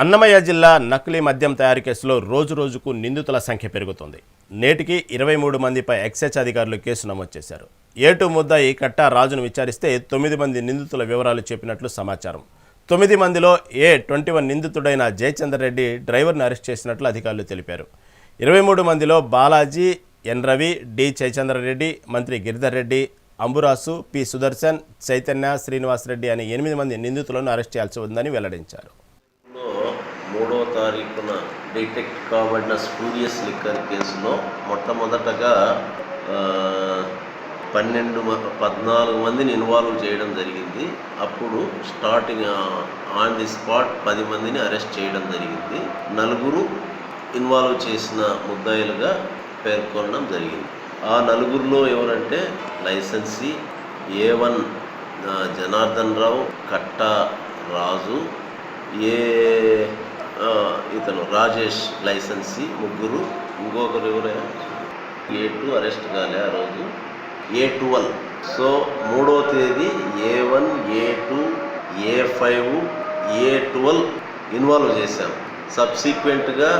అన్నమయ్య జిల్లా నకిలీ మద్యం తయారీ కేసులో రోజు రోజుకు నిందితుల సంఖ్య పెరుగుతుంది. నేటికి ఇరవై మూడు మందిపై ఎక్సైజ్ అధికారులు కేసు నమోదు చేశారు. ఏటు ముద్దాయి కట్టా రాజును విచారిస్తే తొమ్మిది మంది నిందితుల వివరాలు చెప్పినట్లు సమాచారం. తొమ్మిది మందిలో ఏ ట్వంటీ వన్ నిందితుడైన జయచంద్ర రెడ్డి డ్రైవర్ను అరెస్ట్ చేసినట్లు అధికారులు తెలిపారు. ఇరవై మూడు మందిలో బాలాజీ ఎన్ రవి డి జయచంద్రరెడ్డి మంత్రి గిరిధర్ రెడ్డి అంబురాసు పి సుదర్శన్ చైతన్య శ్రీనివాసరెడ్డి అనే ఎనిమిది మంది నిందితులను అరెస్ట్ చేయాల్సి ఉందని వెల్లడించారు. తారీఖున డిటెక్ట్ కాబడిన స్పూరియస్ లిక్కర్ కేసులో మొట్టమొదటగా పన్నెండు పద్నాలుగు మందిని ఇన్వాల్వ్ చేయడం జరిగింది. అప్పుడు స్టార్టింగ్ ఆన్ ది స్పాట్ పది మందిని అరెస్ట్ చేయడం జరిగింది. నలుగురు ఇన్వాల్వ్ చేసిన ముద్దాయిలుగా పేర్కొనడం జరిగింది. ఆ నలుగురిలో ఎవరంటే licensee A one Janardhan Rao Katta Raju A ఇతను రాజేష్ లైసెన్సీ ముగ్గురు ఇంకొకరు ఎవరైనా ఏ టూ అరెస్ట్ కాలే ఆ రోజు. ఏ ట్వెల్వ్. సో మూడో తేదీ A one A two A five A twelve involve చేశాము సబ్సిక్వెంట్గా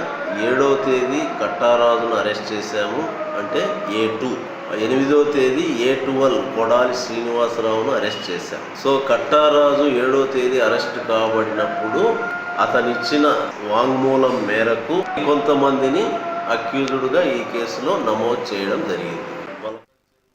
ఏడో తేదీ కట్టారాజును అరెస్ట్ చేశాము. అంటే ఏ టూ. ఎనిమిదో తేదీ ఏ ట్వెల్వ్ కొడాలి శ్రీనివాసరావును అరెస్ట్ చేశాం. సో కట్టారాజు ఏడో తేదీ అరెస్ట్ కాబడినప్పుడు అతనిచ్చిన వాంగ్మూలం మేరకు కొంతమందిని అక్యూజుడుగా ఈ కేసులో నమోదు చేయడం జరిగింది.